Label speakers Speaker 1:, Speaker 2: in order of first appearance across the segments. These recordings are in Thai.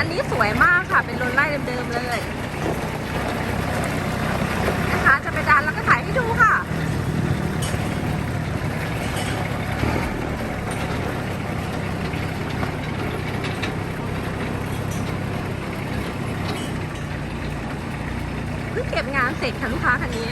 Speaker 1: ันนี้สวยมากค่ะเดิมๆเลย นะคะจะไปดันแล้วก็ถ่ายให้ดูค่ะเพิ่งเก็บงานเสร็จค่ะลูกค้าคันนี้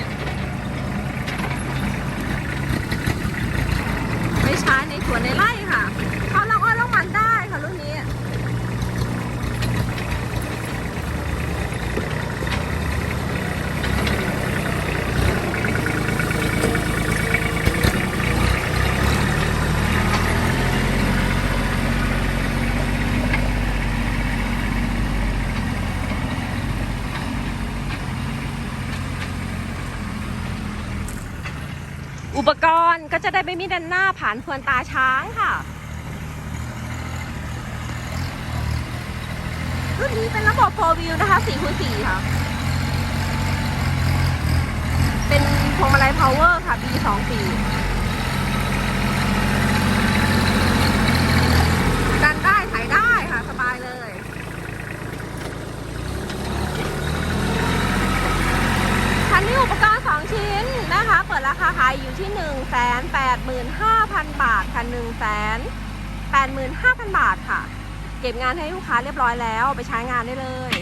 Speaker 1: อุปกรณ์ก็จะได้ไม่มีดันหน้าผ่านควนตาช้างค่ะ รุ่นนี้เป็นระบบ 4 wheel นะคะ4คูณ4ค่ะ เป็นพวงมาลัย power ค่ะ B24 อยู่ที่ 1 8 5 0 0 0 บาทค่ะ1 8 5 0 0 0 บาทค่ะ เก็บงานให้ลูกค้าเรียบร้อยแล้วไปใช้งานได้เลย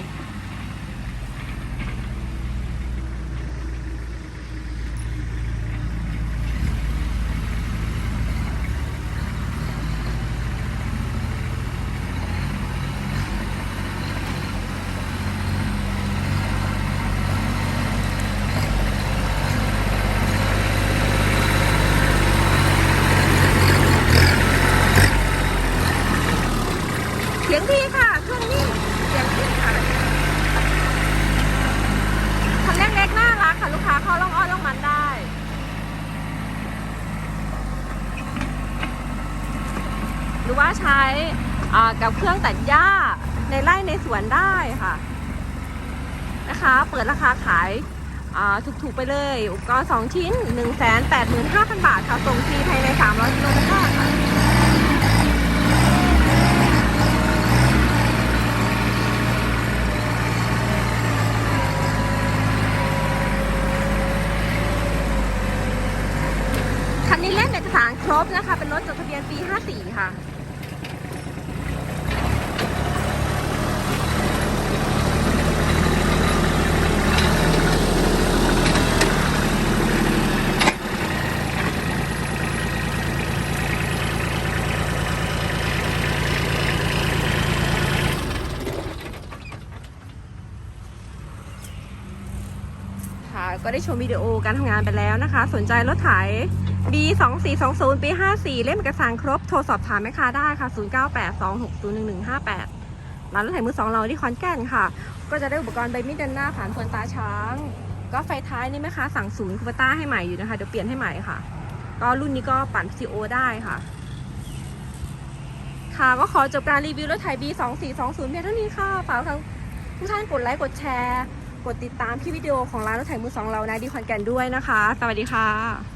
Speaker 1: เสียงดีค่ะ เครื่องนี้เสียงดีค่ะคันเล็กๆน่ารักค่ะ ลูกค้าเข้าล่องอ้อนล่องมันได้ หรือว่าใช้กับเครื่องตัดหญ้าในไร่ในสวนได้ค่ะนะคะ เปิดราคาขายถูกๆไปเลยอุปกรณ์2ชิ้น 1 8 5 0 0 0 บาทค่ะส่งฟรีภายใน 300กิโลเมตรค่ะคันนี้เล่นเอกสารครบนะคะ เป็นรถจดทะเบียนปี 54 ค่ะ ก็ได้ชมวิดีโอการทำงานไปแล้วนะคะ สนใจรถไถ B 2 4 2 0 ปี 54 เล่มเอกสารครบ โทรสอบถามแม่ค้าได้ค่ะ 0 9 8 2 6 0 1 1 5 8ร้านรถไถมือสองเราที่ขอนแก่นค่ะ ก็จะได้อุปกรณ์ใบมีดเดินหน้าผ่านพวนตาช้าง ก็ไฟท้ายนี่แม่ค้าสั่งศูนย์คูปต้าให้ใหม่อยู่นะคะ เดี๋ยวเปลี่ยนให้ใหม่ค่ะ ก็รุ่นนี้ก็ปั่น PCO ได้ค่ะ ค่ะก็ขอจบการรีวิวรถไถ B 2 4 2 0 เพียงเท่านี้ค่ะฝากทั้งทุกท่านกดไลค์กดแชร์ กดติดตามที่วิดีโอของร้านรถไถมือสองเรานะดีคอนแก่นด้วยนะคะ สวัสดีค่ะ